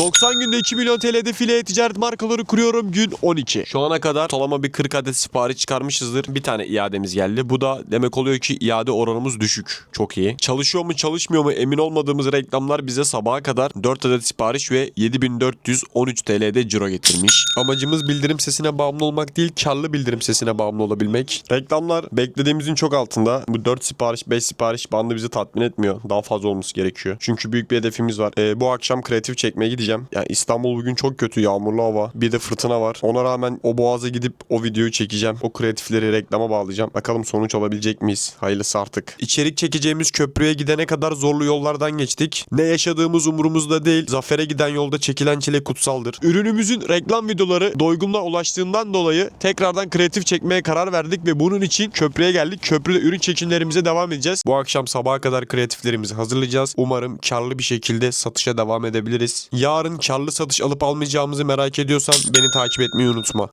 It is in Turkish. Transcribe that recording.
90 günde 2 milyon TL'de file ticaret markaları kuruyorum gün 12. Şu ana kadar ortalama bir 40 adet sipariş çıkarmışızdır. Bir tane iademiz geldi. Bu da demek oluyor ki iade oranımız düşük. Çok iyi. Çalışıyor mu çalışmıyor mu emin olmadığımız reklamlar bize sabaha kadar 4 adet sipariş ve 7413 TL'de ciro getirmiş. Amacımız bildirim sesine bağımlı olmak değil karlı bildirim sesine bağımlı olabilmek. Reklamlar beklediğimizin çok altında. Bu 4 sipariş 5 sipariş bandı bizi tatmin etmiyor. Daha fazla olması gerekiyor. Çünkü büyük bir hedefimiz var. Ee, bu akşam kreatif çekmeye gideceğim. Yani İstanbul bugün çok kötü yağmurlu hava. Bir de fırtına var. Ona rağmen o boğaza gidip o videoyu çekeceğim. O kreatifleri reklama bağlayacağım. Bakalım sonuç alabilecek miyiz? Hayırlısı artık. İçerik çekeceğimiz köprüye gidene kadar zorlu yollardan geçtik. Ne yaşadığımız umurumuzda değil. Zafere giden yolda çekilen çile kutsaldır. Ürünümüzün reklam videoları doygunluğa ulaştığından dolayı tekrardan kreatif çekmeye karar verdik ve bunun için köprüye geldik. Köprüde ürün çekimlerimize devam edeceğiz. Bu akşam sabaha kadar kreatiflerimizi hazırlayacağız. Umarım karlı bir şekilde satışa devam edebiliriz. Yarın karlı satış alıp almayacağımızı merak ediyorsan beni takip etmeyi unutma.